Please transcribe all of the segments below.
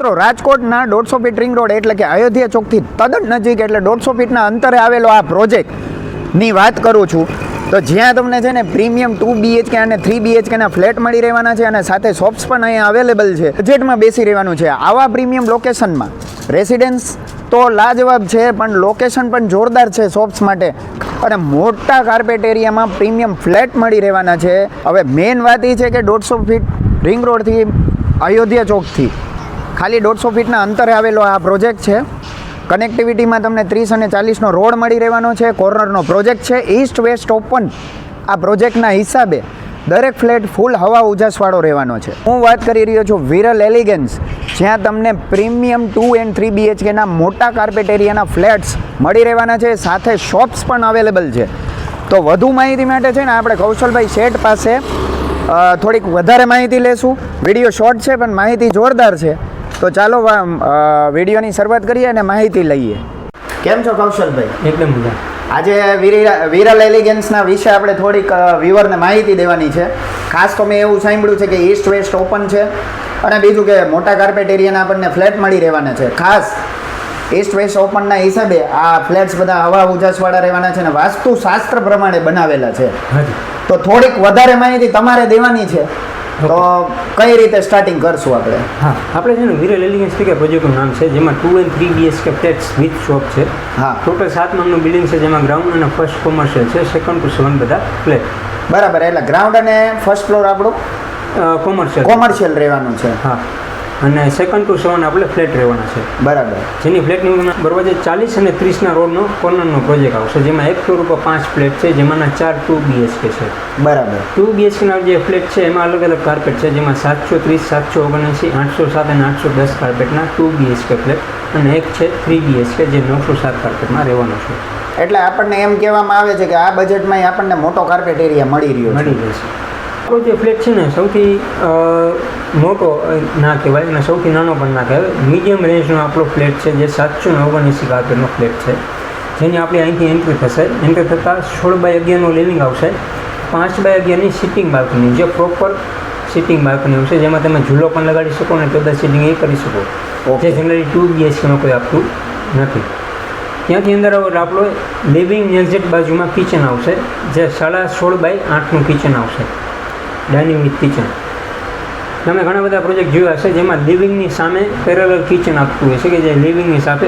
મિત્રો, રાજકોટના દોઢસો ફીટ રિંગ રોડ એટલે કે અયોધ્યા ચોકથી તદ્દન નજીક એટલે દોઢસો ફીટના અંતરે આવેલો આ પ્રોજેક્ટની વાત કરું છું. તો જ્યાં તમને છે ને પ્રીમિયમ ટુ બીએચકે અને થ્રી બીએચકેના ફ્લેટ મળી રહેવાના છે અને સાથે શોપ્સ પણ અહીંયા અવેલેબલ છે. બજેટમાં બેસી રહેવાનું છે. આવા પ્રીમિયમ લોકેશનમાં રેસિડેન્સ તો લાજવાબ છે, પણ લોકેશન પણ જોરદાર છે શોપ્સ માટે. અને મોટા કાર્પેટ એરિયામાં પ્રીમિયમ ફ્લેટ મળી રહેવાના છે. હવે મેઇન વાત એ છે કે દોઢસો ફીટ રિંગ રોડથી અયોધ્યા ચોકથી ખાલી દોઢસો ફીટના અંતરે આવેલો આ પ્રોજેક્ટ છે. કનેક્ટિવિટીમાં તમને ત્રીસ અને ચાલીસનો રોડ મળી રહેવાનો છે. કોર્નરનો પ્રોજેક્ટ છે. ઈસ્ટ વેસ્ટ ઓપન આ પ્રોજેક્ટના હિસાબે દરેક ફ્લેટ ફૂલ હવા ઉજાસવાળો રહેવાનો છે. હું વાત કરી રહ્યો છું વિરલ એલિગન્સ જ્યાં તમને પ્રીમિયમ ટુ એન્ડ થ્રી બીએચકેના મોટા કાર્પેટ એરિયાના ફ્લેટ્સ મળી રહેવાના છે. સાથે શોપ્સ પણ અવેલેબલ છે. તો વધુ માહિતી માટે છે ને આપણે કૌશલભાઈ શેઠ પાસે થોડીક વધારે માહિતી લેશું. વીડિયો શોર્ટ છે, પણ માહિતી જોરદાર છે. તો ચાલો વિડીયોની શરૂઆત કરીએ અને માહિતી લઈએ. કેમ છો કૌશલભાઈ? એકદમ મજા. આજે વિરા- વિરલ એલિગન્સના વિશે આપણે થોડીક વ્યુઅરને માહિતી દેવાની છે. ખાસ તો મેં એવું સાંભળ્યું છે કે ઈસ્ટ વેસ્ટ ઓપન છે અને બીજું કે મોટા કાર્પેટ એરિયાના આપણને ફ્લેટ મળી રહેવાના છે. ખાસ ઈસ્ટ વેસ્ટ ઓપનના હિસાબે આ ફ્લેટ્સ બધા હવા ઉજાસવાળા રહેવાના છે અને વાસ્તુશાસ્ત્ર પ્રમાણે બનાવેલા છે. તો થોડીક વધારે માહિતી તમારે દેવાની છે. તો કઈ રીતે સ્ટાર્ટિંગ કરશું આપણે? હા આપણે છે ને વિરલ એલિગન્સ સ્પીકર પ્રોજેક્ટનું નામ છે જેમાં two and three BHK flats with shop છે. હા. ટોટલ સાત માળનું બિલ્ડિંગ છે જેમાં ગ્રાઉન્ડ અને ફર્સ્ટ કોમર્શિયલ છે સેકન્ડ ટુ સેવન બધા ફ્લેટ બરાબર એટલે ગ્રાઉન્ડ અને ફર્સ્ટ ફ્લોર આપણું? કોમર્શિયલ કોમર્શિયલ રહેવાનું છે. હા. અને સેકન્ડ ટુ સેવન આપણે ફ્લેટ રહેવાના છે. બરાબર. જેની ફ્લેટની દરવાજે છે ચાલીસ અને ત્રીસના રોડનો કોર્નરનો પ્રોજેક્ટ આવશે જેમાં એક ફ્લોર ઉપર પાંચ ફ્લેટ છે જેમાંના ચાર ટુ બીએચકે છે. બરાબર. ટુ બીએચકેના જે ફ્લેટ છે એમાં અલગ અલગ કાર્પેટ છે જેમાં સાતસો ત્રીસ સાતસો ઓગણએંસી આઠસો સાત અને આઠસો દસ કાર્પેટના ટુ બીએચકે ફ્લેટ અને એક છે થ્રી બીએચકે જે નવસો સાત કાર્પેટમાં રહેવાનો છે. એટલે આપણને એમ કહેવામાં આવે છે કે આ બજેટમાં આપણને મોટો કાર્પેટ એરિયા મળી રહ્યો મળી મળી રહેશે આપણો જે ફ્લેટ છે ને સૌથી મોટો ના કહેવાય અને સૌથી નાનો પણ ના કહેવાય મીડિયમ રેન્જનો આપણો ફ્લેટ છે જે સાતસો ને ઓગણએંસી કાર્પેટનો ફ્લેટ છે. જેની આપણી અહીંથી એન્ટ્રી થશે. એન્ટ્રી થતાં સોળ બાય અગિયારનું લિવિંગ આવશે. પાંચ બાય અગિયારની સિટિંગ બાલ્કની જે પ્રોપર સિટિંગ બાલ્કની આવશે જેમાં તમે ઝૂલો પણ લગાડી શકો અને ચૌદ સિટિંગ એ કરી શકો. જે જનરલી ટુ બીએચકેમાં કોઈ આપતું નથી. ત્યાંથી અંદર આવો આપણો લિવિંગ એક્ઝેક્ટ બાજુમાં કિચન આવશે જે સાડા સોળ બાય આઠનું કિચન આવશે. ડાઇનિંગ વિથ કિચન તમે ઘણા બધા પ્રોજેક્ટ જોયા હશે જેમાં લિવિંગની સામે પેરેલર કિચન આપતું હોય છે કે જે લિવિંગની સાથે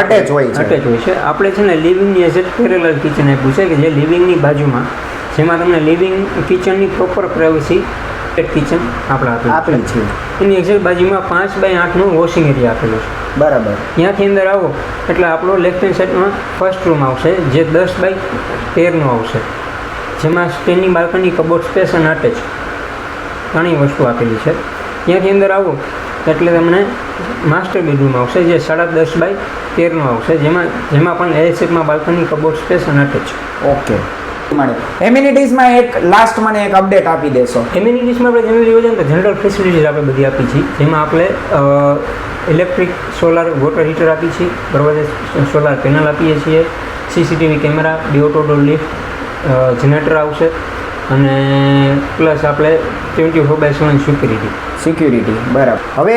અટેચ હોય છે. અટેચ હોય છે. આપણે છે ને લિવિંગની એઝ પેરેલર કિચન આપ્યું છે કે જે લિવિંગની બાજુમાં જેમાં તમને લિવિંગ કિચનની પ્રોપર પ્રાઇવસી કિચન આપણે આપેલું આપેલ છે. એની એક્ઝેક્ટ બાજુમાં પાંચ બાય આઠનું વોશિંગ એરિયા આપેલું છે. બરાબર. ત્યાંથી અંદર આવો એટલે આપણો લેફ્ટ હેન્ડ સાઈડમાં ફર્સ્ટ રૂમ આવશે જે દસ બાય તેરનું આવશે. જેમાં સ્ટેન્ડિંગ બાલ્કની કબોર્ડ સ્પેસ અને અટેચ ઘણી વસ્તુ આપેલી છે. ત્યાંથી અંદર આવો એટલે તમને માસ્ટર બેડરૂમ આવશે જે સાડા દસ બાય તેરનું આવશે જેમાં જેમાં પણ એ શેપમાં બાલ્કની કબોર્ડ સ્પેસ અને અટેચ ઓકે. મળે એમ્યુનિટીઝમાં એક લાસ્ટ મને એક અપડેટ આપી દેશો. એમ્યુનિટીઝમાં આપણે જનરલી જોઈએ ને તો જનરલ ફેસિલિટીઝ આપણે બધી આપી છીએ જેમાં આપણે ઇલેક્ટ્રિક સોલાર વોટર હીટર આપી છીએ બરાબર સોલાર પેનલ આપીએ છીએ સીસીટીવી કેમેરા ડીઓટો ડોર લિફ્ટ જનરેટર આવશે અને પ્લસ આપણે twenty four by seven security security બરાબર. હવે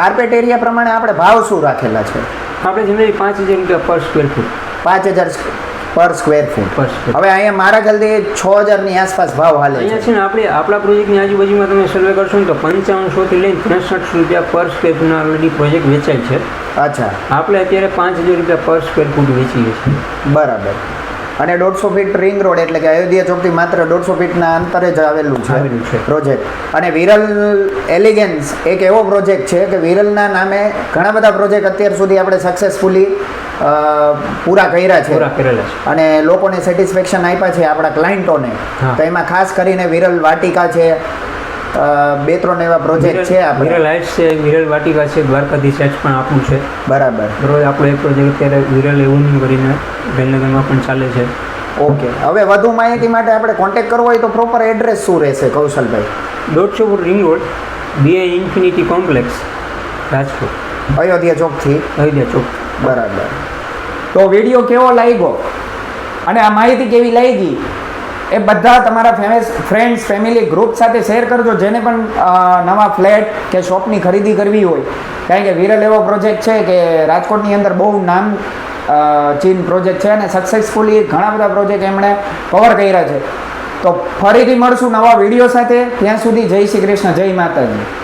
કાર્પેટ એરિયા પ્રમાણે આપણે ભાવ શું રાખેલા છે? આપણે જનરલી પાંચ હજાર રૂપિયા પર સ્ક્વેર ફૂટ પાંચ હજાર પર સ્ક્વેર ફૂટ પર હવે અહીંયા મારા ખ્યાલથી છ હજારની આસપાસ ભાવ હાલે અહીંયા છે ને આપણે આપણા પ્રોજેક્ટની આજુબાજુમાં તમે સર્વે કરશો ને તો પંચાવનસોથી લઈને ત્રેસઠ રૂપિયા પર સ્ક્વેર ફૂટના ઓલરેડી પ્રોજેક્ટ વેચાય છે. અચ્છા. આપણે અત્યારે પાંચ હજાર રૂપિયા પર સ્ક્વેર ફૂટ વેચીએ છીએ. બરાબર. અને દોઢસો ફીટ રિંગ રોડ એટલે કે અયોધ્યા ચોકથી માત્ર દોઢસો ફીટના અંતરે જ આવેલું છે. પ્રોજેક્ટ અને વિરલ એલિગન્સ એક એવો પ્રોજેક્ટ છે કે વિરલના નામે ઘણા બધા પ્રોજેક્ટ અત્યાર સુધી આપણે સક્સેસફુલી પૂરા કર્યા છે. અને લોકોને સેટિસ્ફેક્શન આપ્યા છે આપણા ક્લાયન્ટોને તો એમાં ખાસ કરીને વિરલ વાટિકા છે બે ત્રણ એવા પ્રોજેક્ટ છે આપણે. વિરલ હાઇટ્સ છે વિરલ વાટિકા છે દ્વારકાધીશ હાઇટ્સ પણ આપણું છે. બરાબર. બરોબર આપણો એક પ્રોજેક્ટ અત્યારે વિરલ એવું કરીને ગાંધીનગરમાં પણ ચાલે છે. ઓકે. હવે વધુ માહિતી માટે આપણે કોન્ટેક્ટ કરવો હોય તો પ્રોપર એડ્રેસ શું રહેશે કૌશલભાઈ? દોઢસો foot ring road B infinity complex Rajkot. Ayodhya ચોકથી Ayodhya ચોક. બરાબર. તો વીડિયો કેવો લાગ્યો? અને આ માહિતી કેવી લાગી? એ બધા તમારા ફેમિસ ફ્રેન્ડ્સ ફેમિલી ગ્રુપ સાથે શેર કરજો. જેને પણ નવા ફ્લેટ કે શોપની ખરીદી કરવી હોય. કારણ કે વિરલ એવો પ્રોજેક્ટ છે કે રાજકોટની અંદર બહુ નામ ચીન પ્રોજેક્ટ છે અને સક્સેસફુલી ઘણા બધા પ્રોજેક્ટ એમણે કવર કર્યા છે. તો ફરીથી મળશું નવા વીડિયો સાથે. ત્યાં સુધી જય શ્રી કૃષ્ણ, જય માતાજી.